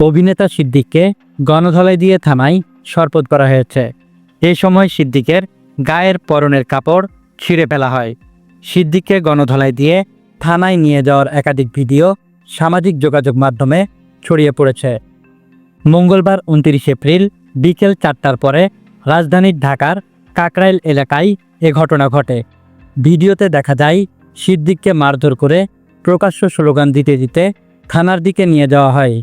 অভিনেতা সিদ্দিককে গণধলাই দিয়ে থানায় সরপত করা হয়েছে। এই সময় সিদ্দিকের গায়ের পরনের কাপড় ছিঁড়ে ফেলা হয়। সিদ্দিককে গণধলাই দিয়ে থানায় নিয়ে যাওয়ার একাধিক ভিডিও সামাজিক যোগাযোগ মাধ্যমে ছড়িয়ে পড়েছে। মঙ্গলবার উনত্রিশ এপ্রিল বিকেল চারটার পরে রাজধানীর ঢাকার কাকরাইল এলাকায় এ ঘটনা ঘটে। ভিডিওতে দেখা যায় সিদ্দিককে মারধর করে প্রকাশ্য স্লোগান দিতে দিতে থানার দিকে নিয়ে যাওয়া হয়।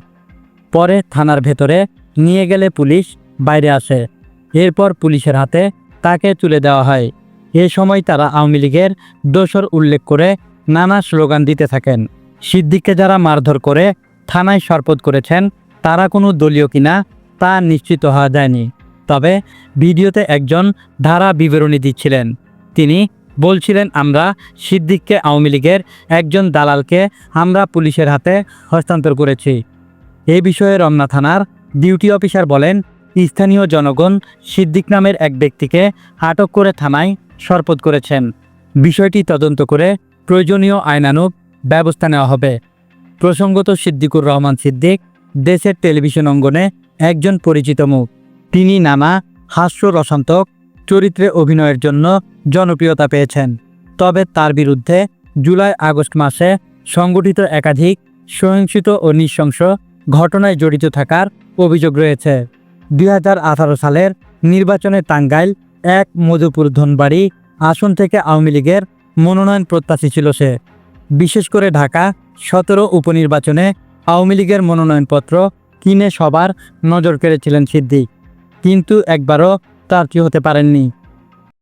পরে থানার ভেতরে নিয়ে গেলে পুলিশ বাইরে আসে। এরপর পুলিশের হাতে তাকে তুলে দেওয়া হয়। এ সময় তারা আওয়ামী লীগের দোসর উল্লেখ করে নানা স্লোগান দিতে থাকেন। সিদ্দিককে যারা মারধর করে থানায় সরপত করেছেন, তারা কোনো দলীয় কিনা তা নিশ্চিত হওয়া যায়নি। তবে ভিডিওতে একজন ধারা বিবরণী দিচ্ছিলেন। তিনি বলছিলেন, আমরা সিদ্দিককে, আওয়ামী লীগের একজন দালালকে আমরা পুলিশের হাতে হস্তান্তর করেছি। এই বিষয়ে রমনা থানার ডিউটি অফিসার বলেন, স্থানীয় জনগণ সিদ্দিক নামের এক ব্যক্তিকে আটক করে থানায় সরপত করেছেন। বিষয়টি তদন্ত করে প্রয়োজনীয় আইনানুগ ব্যবস্থা নেওয়া হবে। প্রসঙ্গত সিদ্দিকুর রহমান সিদ্দিক দেশের টেলিভিশন অঙ্গনে একজন পরিচিত মুখ। তিনি নানা হাস্য রসান্তক চরিত্রে অভিনয়ের জন্য জনপ্রিয়তা পেয়েছেন। তবে তার বিরুদ্ধে জুলাই আগস্ট মাসে সংগঠিত একাধিক সহিংসিত ও নৃশংস ঘটনায় জড়িত থাকার অভিযোগ রয়েছে। দু হাজার আঠারো সালের নির্বাচনে টাঙ্গাইল এক মধুপুর ধনবাড়ি আসন থেকে আওয়ামী লীগের মনোনয়ন প্রত্যাশী ছিল সে। বিশেষ করে ঢাকা সতেরো উপনির্বাচনে আওয়ামী লীগের মনোনয়নপত্র কিনে সবার নজর কেড়েছিলেন সিদ্দিক। কিন্তু একবারও প্রার্থী হতে পারেননি।